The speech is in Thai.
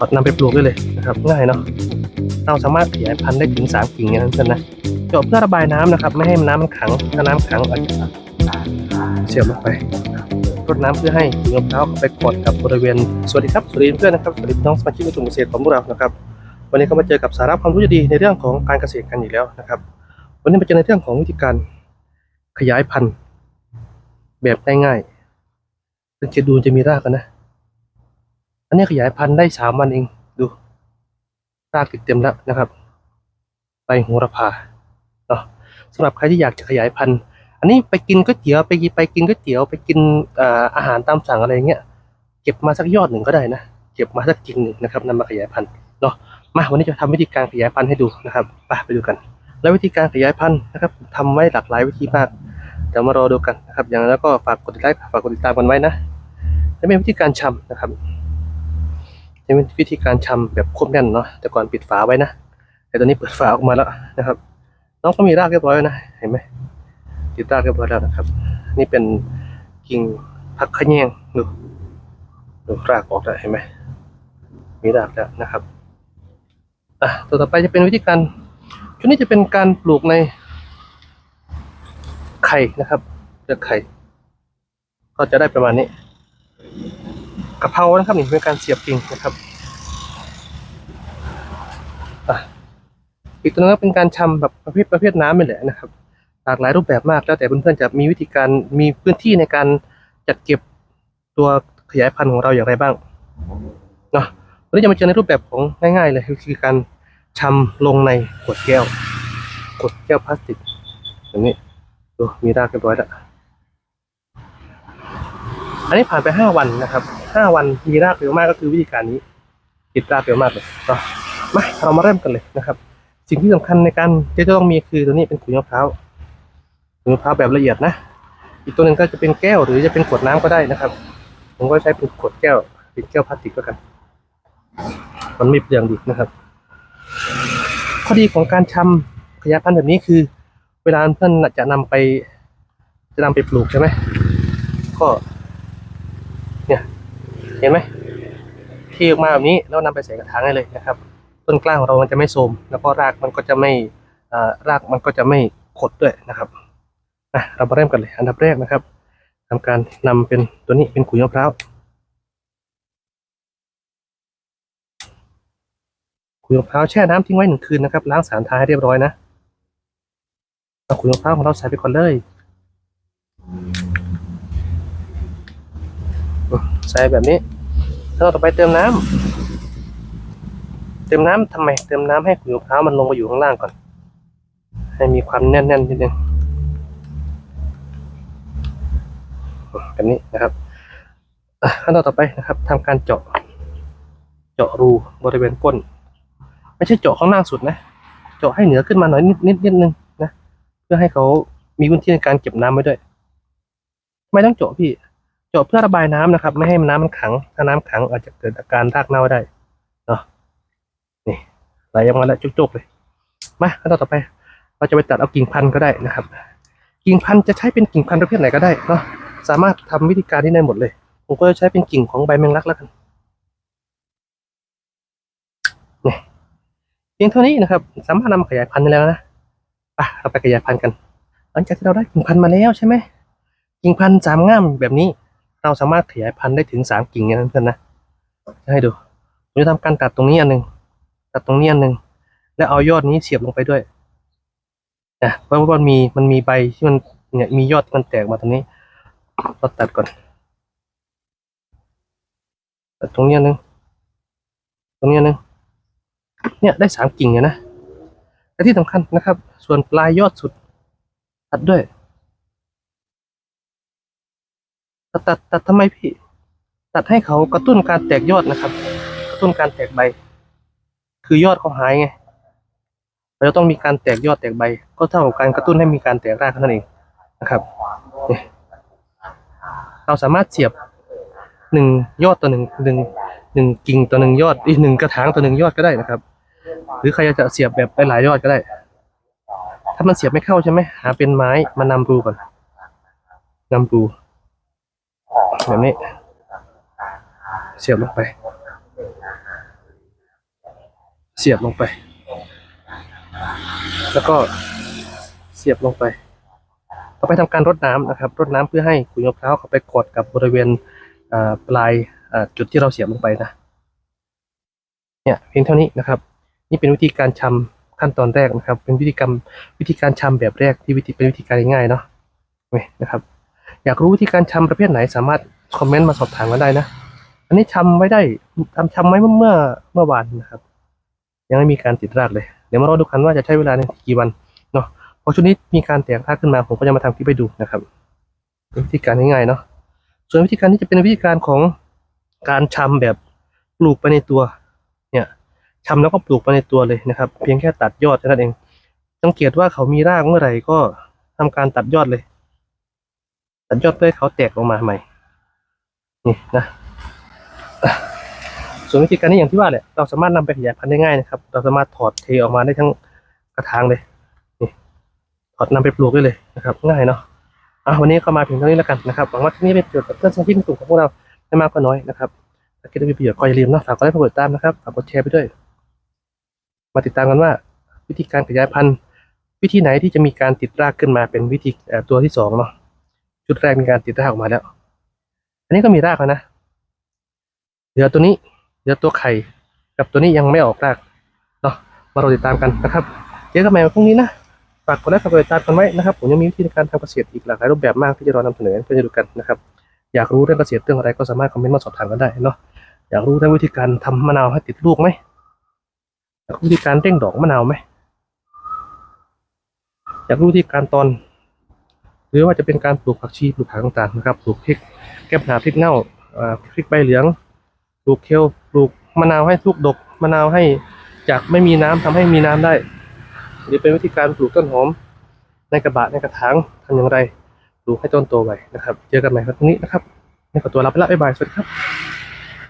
กดนำไปปลูกได้เลยนะครับ ง่ายเนาะเราสามารถขยายพันธุ์ได้ถึงสามกิ่งอย่างนั้นเพื่นนะเจาะเพื่อระบายน้ำนะครับ ไม่ให้น้ำมันขัง ถ้าน้ำขังอาจจะเสียบลงไปรดน้ำเพื่อให้กิ่งมะพร้าวเข้าไปกดกับบริเวณ สวัสดีครับ สวัสดีเพื่อนนะครับ สวัสดีน้องสมาชิกกลุ่มเกษตรของพวกเรานะครับ วันนี้ก็มาเจอกับสาระความรู้ดีในเรื่องของการเกษตรกันอีกแล้วนะครับ วันนี้มาเจอในเรื่องของวิธีการขยายพันธุ์แบบง่ายๆสังเกตดูจะมีรากกันนะ อันนี้ขยายพันธุ์ได้สามวันเองดูรากติดเต็มแล้วนะครับใบโหระพาเนาะสำหรับใครที่อยากจะขยายพันธุ์ อันนี้ไปกินก๋วยเตี๋ยวไปกินไปกินก๋วยเตี๋ยวไปกินอาหารตามสั่งอะไรเงี้ยเก็บมาสักยอดหนึ่งก็ได้นะเก็บมาสักกิ่งหนึ่งนะครับนำมาขยายพันธุ์เนาะมาวันนี้จะทำวิธีการขยายพันธุ์ให้ดูนะครับไปไปดูกัน แล้ววิธีการขยายพันธุ์นะครับทำไว้หลากหลายวิธีมากเดี๋ยวมารอดูกันนะครับ อย่างนั้นแล้วก็ฝากกดไลค์ฝากกดติดตามกันไว้นะและเป็นวิธีการชำนะครับ จะเป็นวิธีการชำแบบควบแน่นเนาะแต่ก่อนปิดฝาไว้นะแต่ตอนนี้เปิดฝาออกมาแล้วนะครับ น้องก็มีรากเรียบร้อยนะเห็นไหมติดรากเรียบร้อยแล้วนะครับ นี่เป็นกิ่งพักขะแยงดูดูรากออกแล้วเห็นไหมมีรากแล้วนะครับอะตัวต่อไปจะเป็นวิธีการชุดนี้จะเป็นการปลูกในไข่นะครับเลือกไข่ ก็จะได้ประมาณนี้ กะเพรานะครับนี่เป็นการเสียบกิ่งนะครับอีกตัวนึงก็เป็นการชำแบบประเภทประเภทน้ำนี่แหละนะครับ หลากหลายรูปแบบมากแล้วแต่เพื่อนๆจะมีวิธีการมีพื้นที่ในการจัดเก็บตัวขยายพันธุ์ของเราอย่างไรบ้างเนาะวันนี้จะมาเจอในรูปแบบของง่ายๆเลยคือการชำลงในขวดแก้วขวดแก้วพลาสติกแบบนี้ดูมีรากเรียบร้อยแล้วอันนี้ผ่านไปห้าวันนะครับ ห้าวันมีรากเร็วมากก็คือวิธีการนี้ ติดรากเร็วมากเลยก็มาเรามาเริ่มกันเลยนะครับ สิ่งที่สำคัญในการที่จะต้องมีคือตัวนี้เป็นขุยมะพร้าวขุยมะพร้าวแบบละเอียดนะ อีกตัวหนึ่งก็จะเป็นแก้วหรือจะเป็นขวดน้ำก็ได้นะครับ ผมก็ใช้เป็นขวดแก้วเป็นแก้วพลาสติกก็กัน มันไม่เปลืองดีนะครับ ข้อดีของการชำขยาพันธุ์แบบนี้คือ เวลาเพื่อนจะนำไป จะนำไปปลูกใช่ไหมก็ เห็นไหมที่ออกมาแบบนี้แล้วนำไปใส่กระถางได้เลยนะครับ ต้นกล้าของเรามันจะไม่โทรมแล้วก็รากมันก็จะไม่รากมันก็จะไม่ขดด้วยนะครับอะเรามาเริ่มกันเลยอันดับแรกนะครับทำการนำเป็นตัวนี้เป็นขุยมะพร้าวขุยมะพร้าวแช่น้ำทิ้งไว้หนึ่งคืนนะครับล้างสารทาให้เรียบร้อยนะเอาขุยมะพร้าวของเราใส่ไปก่อนเลย ใส่แบบนี้แล้วต่อไปเติมน้ำเติมน้ำทำไม เติมน้ำให้ขุยมะพร้าวมันลงไปอยู่ข้างล่างก่อน ให้มีความแน่นๆนิดนึงแบบนี้นะครับขั้นตอนต่อไปนะครับทำการเจาะ เจาะรูบริเวณก้น ไม่ใช่เจาะข้างล่างสุดนะ เจาะให้เหนือขึ้นมาหน่อยนิดนิดนิดนึงนะ เพื่อให้เขามีพื้นที่ในการเก็บน้ำไว้ด้วย ไม่ต้องเจาะพี่ เจาะเพื่อระบายน้ำนะครับ ไม่ให้น้ำมันขัง ถ้าน้ำขังอาจจะเกิดอาการรากเน่าได้เนาะนี่ไหลออกมาแล้วจุกๆเลยมาขั้นตอนต่อไป เราจะไปตัดเอากิ่งพันธุ์ก็ได้นะครับ กิ่งพันธุ์จะใช้เป็นกิ่งพันธุ์ประเภทไหนก็ได้เนาะสามารถทำวิธีการที่ได้หมดเลยผมก็จะใช้เป็นกิ่งของใบแมงลักแล้วกันนี่เพียงเท่านี้นะครับ สามารถนำมาขยายพันธุ์ได้แล้วนะไปเราไปขยายพันธุ์กัน หลังจากที่เราได้กิ่งพันธุ์มาแล้วใช่ไหมกิ่งพันธุ์สามง่ามแบบนี้ เราสามารถขยายพันธุ์ได้ถึงสามกิ่งอย่างนั้นเพื่อนนะจะให้ดูผมจะทำการตัดตรงนี้อันหนึ่งตัดตรงนี้อันหนึ่งแล้วเอายอดนี้เสียบลงไปด้วยนะเพราะว่ามันมีมันมีใบที่มันเนี่ยมียอดมันแตกมาตรงนี้เราตัดก่อนตัดตรงนี้อันหนึ่งตรงนี้อันหนึ่งเนี่ยได้สามกิ่งเนี่ยนะและที่สำคัญนะครับ ส่วนปลายยอดสุดตัดด้วย ตัดตัดตัดทำไมพี่ ตัดให้เขากระตุ้นการแตกยอดนะครับ กระตุ้นการแตกใบ คือยอดเขาหายไงเราจะต้องมีการแตกยอดแตกใบ ก็เท่ากับการกระตุ้นให้มีการแตกรากเท่านั้นเองนะครับเราสามารถเสียบหนึ่งยอดต่อหนึ่งหนึ่งหนึ่งกิ่งต่อหนึ่งยอดอีกหนึ่งกระถางต่อหนึ่งยอดก็ได้นะครับ หรือใครจะเสียบแบบหลายยอดก็ได้ ถ้ามันเสียบไม่เข้าใช่ไหมหาเป็นไม้มานำรูก่อนนำรู แบบนี้ เสียบลงไป เสียบลงไป แล้วก็เสียบลงไป ต่อไปทำการรดน้ำนะครับรดน้ำเพื่อให้ขุยมะพร้าวเข้าไปกดกับบริเวณปลายจุดที่เราเสียบลงไปนะ เนี่ยเพียงเท่านี้นะครับ นี่เป็นวิธีการชำขั้นตอนแรกนะครับ เป็นวิธีกรรมวิธีการชำแบบแรกที่วิธีเป็นวิธีการง่ายๆเนาะนี่นะครับ อยากรู้วิธีการชำประเภทไหนสามารถ คอมเมนต์มาสอบถามกันได้นะ อันนี้ชำไว้ได้ทำชำไว้เมื่อเมื่อเมื่อวานนะครับ ยังไม่มีการติดรากเลย เดี๋ยวมารอดูกันว่าจะใช้เวลาในกี่วันเนาะพอช่วงนี้มีการแตกรากขึ้นมาผมก็จะมาทำคลิปให้ดูนะครับวิธีการง่ายๆเนาะส่วนวิธีการนี้จะเป็นวิธีการของการชำแบบปลูกไปในตัว เนี่ยชำแล้วก็ปลูกไปในตัวเลยนะครับ เพียงแค่ตัดยอดเท่านั้นเองสังเกตว่าเขามีรากเมื่อไหร่ก็ทำการตัดยอดเลย ตัดยอดเพื่อให้เขาแตกออกมาใหม่ นี่นะส่วนวิธีการนี้อย่างที่ว่าแหละเราสามารถนำไปขยายพันธุ์ได้ง่ายนะครับ เราสามารถถอดเทออกมาได้ทั้งกระถางเลยนี่ถอดนำไปปลูกได้เลยนะครับ ง่ายเนาะอะวันนี้ก็มาถึงเท่านี้แล้วกันนะครับหวังว่าที่นี้เป็นประโยชน์กับเพื่อนสมาชิกในกลุ่มของพวกเราไม่มากก็น้อยนะครับถ้าคิดว่ามีประโยชน์ก็อย่าลืมนะฝากกดไลค์กดติดตามนะครับฝากกดแชร์ไปด้วย มาติดตามกันว่า วิธีการขยายพันธุ์ วิธีไหนที่จะมีการติดรากขึ้นมาเป็นวิธีตัวที่สองเนาะชุดแรกมีการติดรากออกมาแล้ว อันนี้ก็มีรากแล้วนะเหลือตัวนี้เหลือตัวไข่กับตัวนี้ยังไม่ออกรากเนาะมารอติดตามกันนะครับเจอกันใหม่พรุ่งนี้นะฝากกดไลค์ฝากกดติดตามกันไว้นะครับ ผมยังมีวิธีการทำเกษตรอีกหลากหลายรูปแบบมากที่จะรอนำเสนอเพื่อนๆดูกันนะครับ อยากรู้เรื่องเกษตรเรื่องอะไรก็สามารถคอมเมนต์มาสอบถามกันได้เนาะอยากรู้เรื่องวิธีการทำมะนาวให้ติดลูกไหมอยากรู้วิธีการเร่งดอกมะนาวไหมอยากรู้วิธีการตอน หรือว่าจะเป็นการปลูกผักชีปลูกผักต่างๆนะครับปลูกพริกแก้ปัญหาพริกเน่าพริกใบเหลืองปลูกเคลปลูกมะนาวให้ทุกดกมะนาวให้จากไม่มีน้ำทำให้มีน้ำได้ หรือเป็นวิธีการปลูกต้นหอม ในกระบะในกระถางทำอย่างไรปลูกให้ต้นโตไวนะครับ เจอกันใหม่วับตรงนี้นะครับนี่ขอตัวลาไปละบ๊ายบายสวัสดีครับ